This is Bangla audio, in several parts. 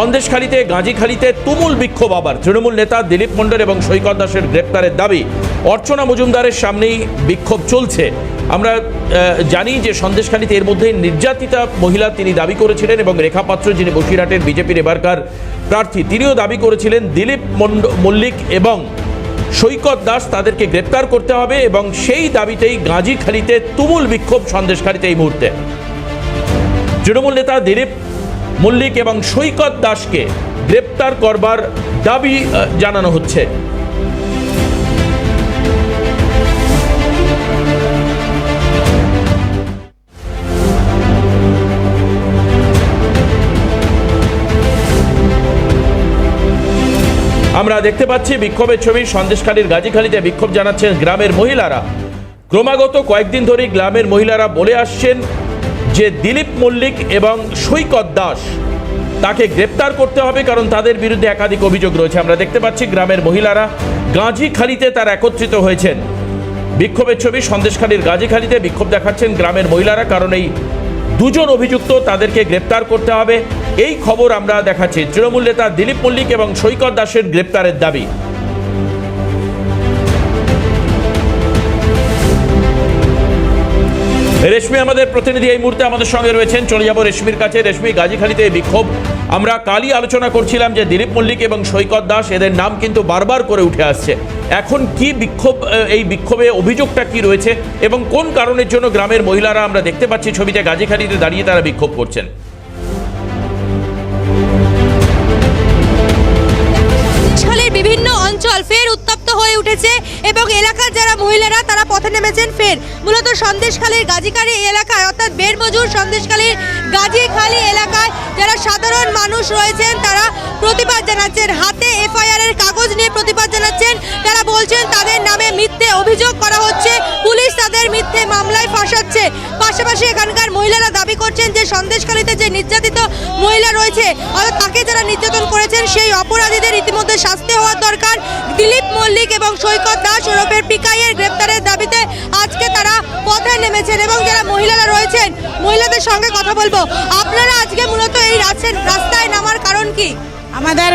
সন্দেশখালীতে, গাজীখালীতে তুমুল বিক্ষোভ আবার। তৃণমূল নেতা দিলীপ মণ্ডল এবং সৈকত দাসের গ্রেপ্তারের দাবি। অর্চনা মজুমদারের সামনেই বিক্ষোভ চলছে। আমরা জানি যে সন্দেশখালীতে এর মধ্যে নির্যাতিতা মহিলা তিনি দাবি করেছিলেন এবং রেখা পাত্র যিনি বসিরহাটের বিজেপির এবারকার প্রার্থী, তিনিও দাবি করেছিলেন দিলীপ মল্লিক এবং সৈকত দাস তাদেরকে গ্রেপ্তার করতে হবে এবং সেই দাবিতেই গাজীখালীতে তুমুল বিক্ষোভ সন্দেশখালীতে এই মুহূর্তে। তৃণমূল নেতা দিলীপ মল্লিক এবং সৈকত দাসকে গ্রেপ্তার করবার দাবি জানানো হচ্ছে। আমরা দেখতে পাচ্ছি বিক্ষোভের ছবি, সন্দেশখালীর গাজীখালীতে বিক্ষোভ জানাচ্ছেন গ্রামের মহিলারা। ক্রমাগত কয়েকদিন ধরেই গ্রামের মহিলারা বলে আসছেন যে দিলীপ মল্লিক এবং সৈকত দাস তাকে গ্রেপ্তার করতে হবে কারণ তাদের বিরুদ্ধে একাধিক অভিযোগ রয়েছে। আমরা দেখতে পাচ্ছি গ্রামের মহিলারা গাজীখালীতে তারা একত্রিত হয়েছেন। বিক্ষোভের ছবি সন্দেশখালীর গাজীখালীতে বিক্ষোভ দেখাচ্ছেন গ্রামের মহিলারা কারণ এই দুজন অভিযুক্ত তাদেরকে গ্রেপ্তার করতে হবে। এই খবর আমরা দেখাচ্ছি। তৃণমূল নেতা দিলীপ মল্লিক এবং সৈকত দাসের গ্রেপ্তারের দাবি। রেশমি আমাদের প্রতিনিধি এই মুহূর্তে আমাদের সঙ্গে রয়েছেন। চলে যাব রেশমির কাছে। রেশমি, গাজীখালীতে এই বিক্ষোভ। আমরা কালই আলোচনা করছিলাম যে দিলীপ মল্লিক এবং সৈকত দাস এদের নাম কিন্তু বারবার করে উঠে আসছে। এখন কি বিক্ষোভ এই বিক্ষোভে অভিযোগটা কি রয়েছে এবং কোন কারণের জন্য গ্রামের মহিলারা আমরা দেখতে পাচ্ছি ছবিতে গাজীখালীতে দাঁড়িয়ে তারা বিক্ষোভ করছেন? সন্দেশখালীর বিভিন্ন অঞ্চল ফের উত্তপ্ত হয়ে উঠেছে এবং এলাকার যারা মহিলারা, তারা পথে নেমেছেন ফের। মূলত সন্দেশখালীর গাজীখালী এলাকায়, অর্থাৎ বেরমজুর সন্দেশখালীর গাজীখালী এলাকায় যারা সাধারণ মানুষ রয়েছেন, তারা প্রতিবাদ জানাচ্ছেন। হাতে এফআইআর এর কাগজ নিয়ে প্রতিবাদ জানাচ্ছেন। তারা বলছেন, তাদের নামে মিথ্যে অভিযোগ করা হচ্ছে। পুলিশ তাদের মিথ্যে মামলায় ফাঁসাচ্ছে। পাশাপাশি এখানকার মহিলারা দাবি করছেন যে, সন্দেশখালীতে যে নির্যাতিত মহিলা রয়েছে, অর্থাৎ তাকে যারা নির্যাতন করেছেন, সেই অপরাধীদের ইতিমধ্যে শাস্তি হওয়ার দরকার। দিলীপ মল্লিক এবং সৈকত দাস ওরফের পিকাইয়ের গ্রেপ্তারের দাবিতে আজকে তারা পথে নেমেছেন এবং যারা মহিলারা রয়েছেন মহিলাদের সঙ্গে কথা বলব। আপনারা আজকে মূলত এই রাস্তায় রাস্তায় নামার কারণ কি? আমাদের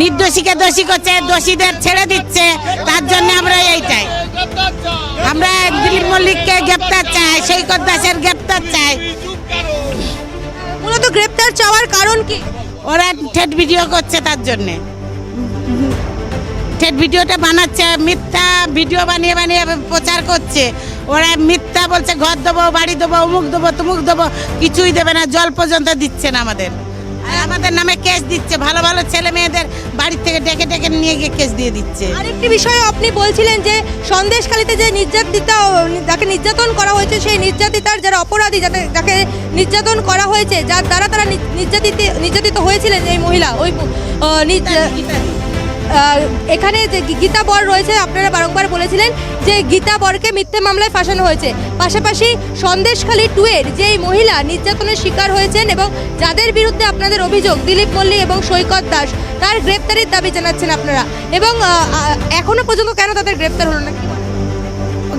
নির্দোষীকে দোষী করছে দোষীদের ছেড়ে দিচ্ছে তার জন্য আমরা এইটাই। আমরা দিলীপ মল্লিককে গ্রেপ্তার চাই সৈকত দাসের গ্রেপ্তার চাই। মূলত গ্রেপ্তার চাওয়ার কারণ কি? ওরা ঠেট ভিডিও করছে তার জন্যে। ঠেট ভিডিওটা বানাচ্ছে মিথ্যা ভিডিও বানিয়ে বানিয়ে প্রচার করছে। ওরা মিথ্যা বলছে ঘর দেবো বাড়ি দেবো অমুক দেবো তুমুক দেবো কিছুই দেবে না জল পর্যন্ত দিচ্ছে না আমাদের। আর আমাদের নামে কেস দিচ্ছে ভালো ভালো ছেলে মেয়েদের বাড়ি থেকে ডেকে ডেকে নিয়ে গিয়ে কেস দিয়ে দিচ্ছে। আরেকটি বিষয়ে আপনি বলছিলেন যে সন্দেশখালীতে যে নির্যাতিতা যাকে নির্যাতন করা হয়েছে সেই নির্যাতিতার যারা অপরাধী যাতে যাকে নির্যাতন করা হয়েছে যার দ্বারা তারা নির্যাতিত নির্যাতিত হয়েছিলেন এই মহিলা ওই এখানে যে গীতা বর রয়েছে আপনারা বারংবার বলেছিলেন যে গীতা বরকে মিথ্যে মামলায় ফাঁসানো হয়েছে পাশাপাশি সন্দেশখালী টুয়ের যে এই মহিলা নির্যাতনের শিকার হয়েছেন এবং যাদের বিরুদ্ধে আপনাদের অভিযোগ দিলীপ মল্লিক এবং সৈকত দাস তার গ্রেপ্তারের দাবি জানাচ্ছেন আপনারা এবং আহ, আহ, এখনও পর্যন্ত কেন তাদের গ্রেপ্তার হলো না কি?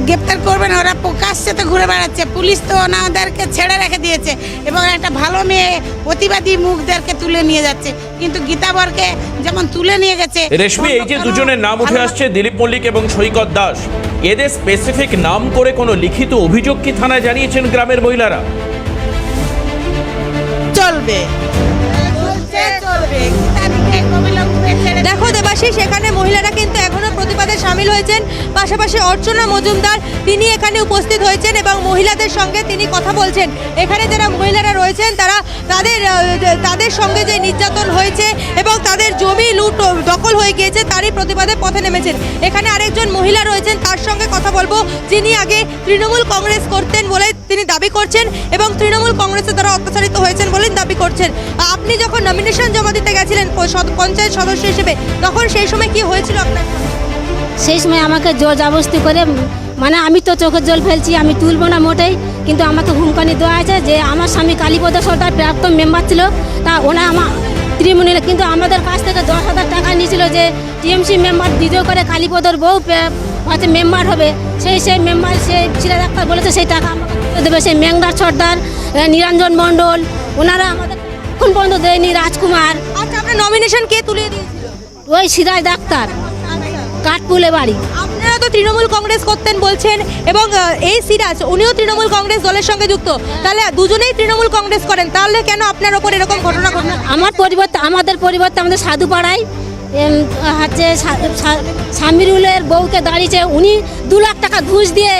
গ্রেপ্তার করবেন ওরা প্রকাশ্যে তো ঘুরে বেড়াচ্ছে। পুলিশ তো ওনাদেরকে ছেড়ে রেখে দিয়েছে এবং একটা ভালো মেয়ে প্রতিবাদী মুখদেরকে তুলে নিয়ে যাচ্ছে। কিন্তু গীতাবরকে যেমন তুলে নিয়ে গেছে রেশমি এই যে দুজনের নাম উঠে আসছে দিলীপ মল্লিক এবং সৈকত দাস। এদের স্পেসিফিক নাম করে কোনো লিখিত অভিযোগ কি থানায় জানিয়েছেন গ্রামের মহিলারা? চলবে। দেখো দেবাশিস এখানে মহিলারা কিন্তু প্রতিবাদে সামিল হয়েছেন। পাশাপাশি অর্চনা মজুমদার তিনি এখানে উপস্থিত হয়েছেন এবং মহিলাদের সঙ্গে তিনি কথা বলছেন। এখানে যারা মহিলারা রয়েছেন, তারা তাদের তাদের সঙ্গে যে নির্যাতন হয়েছে এবং তাদের জমি লুট দখল হয়ে গিয়েছে, তারই প্রতিবাদে পথে নেমেছেন। এখানে আরেকজন মহিলা রয়েছেন, তার সঙ্গে কথা বলব। যিনি আগে তৃণমূল কংগ্রেস করতেন বলে তিনি দাবি করছেন এবং তৃণমূল কংগ্রেসের দ্বারা অত্যাচারিত হয়েছেন বলে দাবি করছেন। আপনি যখন নমিনেশন জমা দিতে গেছিলেন, পঞ্চায়েত সদস্য হিসেবে, তখন সেই সময় কি হয়েছিল আপনার? সেই সময় আমাকে জোর জাবস্তি করে মানে আমি তো চোখের জল ফেলছি আমি তুলবো না মোটেই কিন্তু আমাকে হুমকানি দেওয়া আছে যে আমার স্বামী কালীপদ সর্দার প্রাক্তন মেম্বার ছিল তা ওনা আমার তৃণমূলের কিন্তু আমাদের কাছ থেকে দশ হাজার টাকা নিয়েছিল যে টিএমসি মেম্বার দ্বিতীয় করে কালীপদর বউ হচ্ছে মেম্বার হবে। সেই সেই মেম্বার সে ছেলে ডাক্তার বলেছে সেই টাকা আমাকে দেবে। সেই মেংদার সর্দার নিরঞ্জন মণ্ডল ওনারা আমাদের এখন পর্যন্ত দেয়নি রাজকুমার। আচ্ছা আপনার নমিনেশন কে তুলে দিয়েছিল? ওই সিরাজ ডাক্তার। কাঠপুলে বাড়ি। আপনারা তো তৃণমূল কংগ্রেস করতেন বলছেন এবং এই সিরাজ উনিও তৃণমূল কংগ্রেস দলের সঙ্গে যুক্ত। তাহলে দুজনেই তৃণমূল কংগ্রেস করেন। তাহলে কেন আপনার ওপর এরকম ঘটনা ঘটনা আমার পরিবর্তে আমাদের পরিবর্তে আমাদের সাধু পাড়ায় হচ্ছে সামিরুলের বউকে দাঁড়িয়েছে। উনি দু লাখ টাকা ঘুষ দিয়ে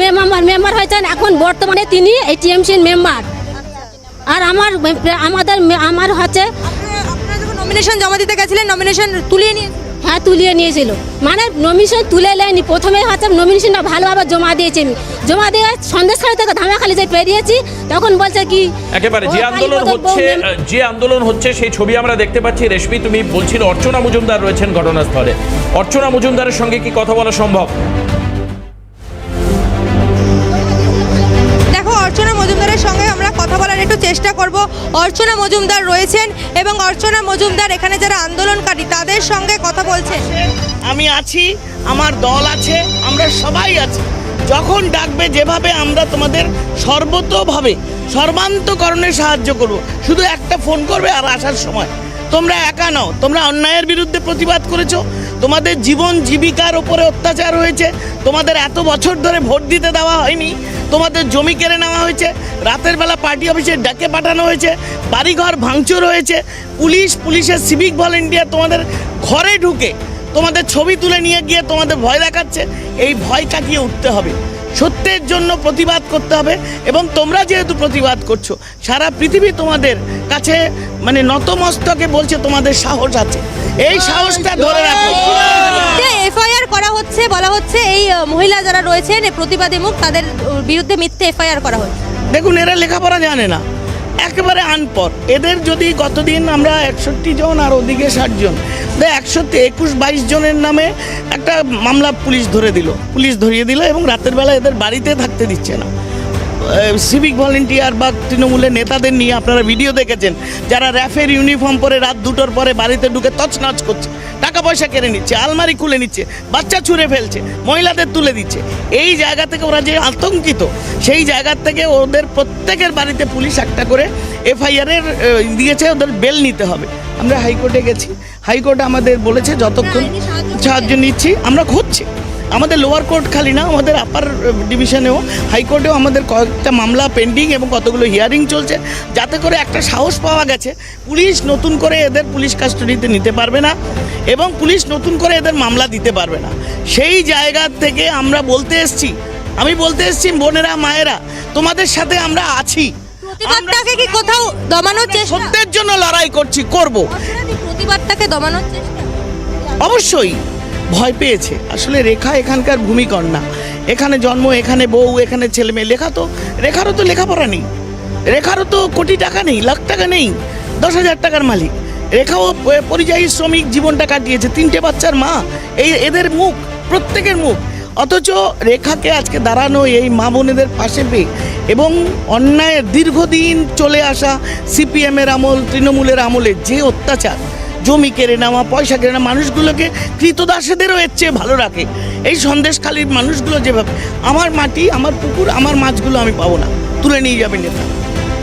মেম্বার মেম্বার হয়েছেন। এখন বর্তমানে তিনি এই টিএমসির মেম্বার। আর আমার আমাদের আমার হচ্ছে নমিনেশন জমা দিতে গেছিলেন নমিনেশন তুলিয়ে নিয়ে হ্যাঁ তুলিয়ে নিয়েছিল। মানে নমিনেশন তুলে নেয়নি। প্রথমে হচ্ছে নমিনেশনটা ভালোভাবে জমা দিয়েছি আমি জমা দিয়ে সন্দেশখালী থেকে ধামাখালি যে পেরিয়েছি তখন বলছে কি একেবারে যে আন্দোলন হচ্ছে যে আন্দোলন হচ্ছে সেই ছবি আমরা দেখতে পাচ্ছি। রেশমি তুমি বলছিল অর্চনা মজুমদার রয়েছেন ঘটনাস্থলে। অর্চনা মজুমদারের সঙ্গে কি কথা বলা সম্ভব? একটু চেষ্টা করব। অর্চনা মজুমদার রয়েছেন এবং অর্চনা মজুমদার এখানে যারা আন্দোলনকারী, তাদের সঙ্গে কথা বলছেন। আমি আছি, আমার দল আছে, আমরা সবাই আছি। যখন ডাকবে যেভাবে আমরা তোমাদের সর্বতোভাবে সর্বান্তকরণে সাহায্য করব। শুধু একটা ফোন করবে আর আসার সময়। তোমরা একা নও, তোমরা অন্যায়ের বিরুদ্ধে প্রতিবাদ করেছ। তোমাদের জীবন জীবিকার ওপরে অত্যাচার হয়েছে। তোমাদের এত বছর ধরে ভোট দিতে দেওয়া হয়নি। তোমাদের জমি কেড়ে নেওয়া হয়েছে, রাতের বেলা পার্টি অফিসে ডেকে পাঠানো হয়েছে, বাড়িঘর ভাঙচুর হয়েছে, পুলিশ, পুলিশের সিভিক ভলেন্টিয়ার তোমাদের ঘরে ঢুকে তোমাদের ছবি তুলে নিয়ে গিয়ে তোমাদের ভয় দেখাচ্ছে। এই ভয় কাটিয়ে উঠতে হবে। সত্যের জন্য প্রতিবাদ করতে হবে এবং তোমরা যেহেতু প্রতিবাদ করছ সারা পৃথিবী তোমাদের কাছে মানে নতমস্তকে বলছে তোমাদের সাহস আছে। এই সাহসটা ধরে রাখো। এফআইআর করা হচ্ছে বলা হচ্ছে এই মহিলা যারা রয়েছেন প্রতিবাদী মুখ তাদের বিরুদ্ধে মিথ্যে এফআইআর করা হচ্ছে। দেখুন এরা লেখাপড়া জানে না। একেবারে আনপর এদের যদি গতদিন আমরা একষট্টি জন আর ওদিকে ষাট জন একশো একুশ বাইশ জনের নামে একটা মামলা পুলিশ ধরে দিল। পুলিশ ধরিয়ে দিল এবং রাতের বেলা এদের বাড়িতে থাকতে দিচ্ছে না। সিভিক ভলেন্টিয়ার বা তৃণমূলের নেতাদের নিয়ে আপনারা ভিডিও দেখেছেন, যারা র্যাফের ইউনিফর্ম পরে রাত দুটোর পরে বাড়িতে ঢুকে তছনছ করছে। টাকা পয়সা কেড়ে নিচ্ছে, আলমারি খুলে নিচ্ছে, বাচ্চা ছুঁড়ে ফেলছে, মহিলাদের তুলে দিচ্ছে। এই জায়গা থেকে ওরা যে আতঙ্কিত, সেই জায়গা থেকে ওদের প্রত্যেকের বাড়িতে পুলিশ একটা করে এফআইআরের দিয়েছে, ওদের বেল নিতে হবে। আমরা হাইকোর্টে গেছি হাইকোর্ট আমাদের বলেছে যতক্ষণ সাহায্য নিচ্ছি আমরা খুঁজছি আমাদের লোয়ার কোর্ট খালি না আমাদের আপার ডিভিশনেও হাইকোর্টেও আমাদের কয়েকটা মামলা পেন্ডিং এবং কতগুলো হিয়ারিং চলছে। যাতে করে একটা সাহস পাওয়া গেছে পুলিশ নতুন করে এদের পুলিশ কাস্টাডিতে নিতে পারবে না এবং পুলিশ নতুন করে এদের মামলা দিতে পারবে না। সেই জায়গা থেকে আমরা বলতে এসছি আমি বলতে এসছি বোনেরা মায়েরা তোমাদের সাথে আমরা আছি। প্রতিবাদটাকে কি কোথাও দমানোর সত্যের জন্য লড়াই করছি করব। প্রতিবাদটাকে দমানোর চেষ্টা? অবশ্যই, ভয় পেয়েছে। আসলে রেখা এখানকার ভূমিকর না এখানে জন্ম, এখানে বউ, এখানে ছেলে মেয়ে লেখা তো, রেখারও তো লেখাপড়া নেই। রেখারও তো কোটি টাকা নেই, লাখ টাকা নেই, দশ হাজার টাকার মালিক। রেখাও পরিযায়ী শ্রমিক জীবনটা কাটিয়েছে। তিনটে বাচ্চার মা, এই এদের মুখ, প্রত্যেকের মুখ। অথচ রেখাকে আজকে দাঁড়ানো এই মা বোনেদের পাশে পেয়ে এবং অন্যায়ের দীর্ঘদিন চলে আসা সিপিএমের আমল, তৃণমূলের আমলে যে অত্যাচার জমি কেড়ে নেওয়া, পয়সা কেড়ে নেওয়া, মানুষগুলোকে কৃতদাসেদেরও এর চেয়ে ভালো রাখে। এই সন্দেশখালীর মানুষগুলো যেভাবে, আমার মাটি, আমার পুকুর, আমার মাছগুলো আমি পাবো না। তুলে নিয়ে যাবে নেতা।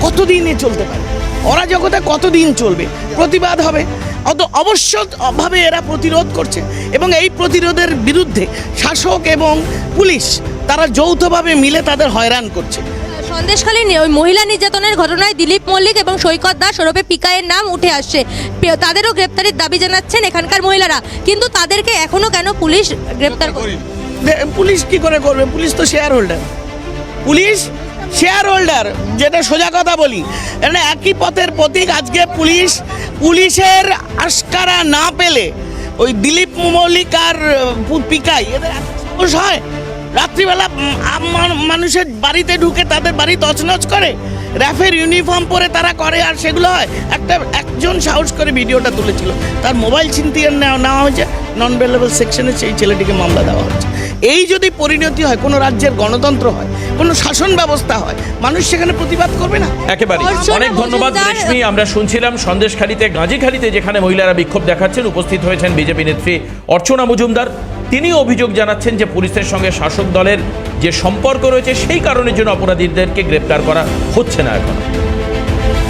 কতদিন এ চলতে পারে? অরাজকতা কতদিন চলবে? প্রতিবাদ হবে। অত অবশ্যভাবে এরা প্রতিরোধ করছে এবং এই প্রতিরোধের বিরুদ্ধে শাসক এবং পুলিশ, তারা যৌথভাবে মিলে তাদের হয়রান করছে। সন্দেশখালী ওই মহিলা নির্যাতনের ঘটনায় দিলীপ মল্লিক এবং সৈকত দাস ওরফে পিকায়ের নাম উঠে আসছে। তাদেরও গ্রেপ্তারির দাবি জানাচ্ছেন এখানকার মহিলারা। কিন্তু তাদেরকে এখনও কেন পুলিশ গ্রেপ্তার করে পুলিশ কি করে করবে? পুলিশ তো shareholder police shareholder যেটা সোজা কথা বলি। মানে একই পথের প্রতীক আজকে পুলিশ। পুলিশের আস্কারা না পেলে ওই দিলীপ মল্লিক আর পিকাই, এদের হয়? রাত্রিবেলা মানুষের বাড়িতে ঢুকে তাদের বাড়ি তছনছ করে র্যাফের ইউনিফর্ম পরে তারা করে আর সেগুলো হয় একটা একজন সাহস করে ভিডিওটা তুলেছিল। তার মোবাইল ছিনতিয়ে নেওয়া নেওয়া হয়েছে নন ভেলেবল সেকশনে সেই ছেলেটিকে মামলা দেওয়া হচ্ছে। এই যদি পরিণতি হয় কোনো রাজ্যের গণতন্ত্র হয় কোনো শাসন ব্যবস্থা হয় মানুষ সেখানে প্রতিবাদ করবে না? একেবারে। অনেক ধন্যবাদ রেশমি। আমরা শুনছিলাম সন্দেশখালীতে গাজীখালীতে যেখানে মহিলারা বিক্ষোভ দেখাচ্ছেন উপস্থিত হয়েছেন বিজেপি নেত্রী অর্চনা মজুমদার। তিনি অভিযোগ জানাচ্ছেন যে পুলিশের সঙ্গে শাসক দলের যে সম্পর্ক রয়েছে, সেই কারণের জন্য অপরাধীদেরকে গ্রেপ্তার করা হচ্ছে না এখন।